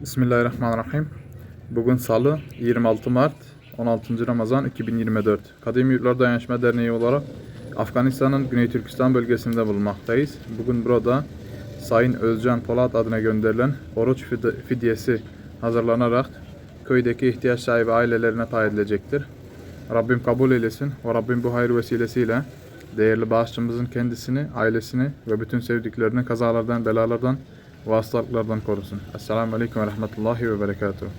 Bismillahirrahmanirrahim. Bugün Salı 26 Mart 16. Ramazan 2024. Kadim Yurtlar Dayanışma Derneği olarak Afganistan'ın Güney Türkistan bölgesinde bulunmaktayız. Bugün burada Sayın Özcan Polat adına gönderilen oruç fidyesi hazırlanarak köydeki ihtiyaç sahibi ailelerine pay. Rabbim kabul eylesin ve Rabbim bu hayır vesilesiyle değerli bağışçımızın kendisini, ailesini ve bütün sevdiklerini kazalardan, belalardan ve hastalıklardan korusun. Esselamu Aleyküm ve Rahmetullahi ve Berekatuhu.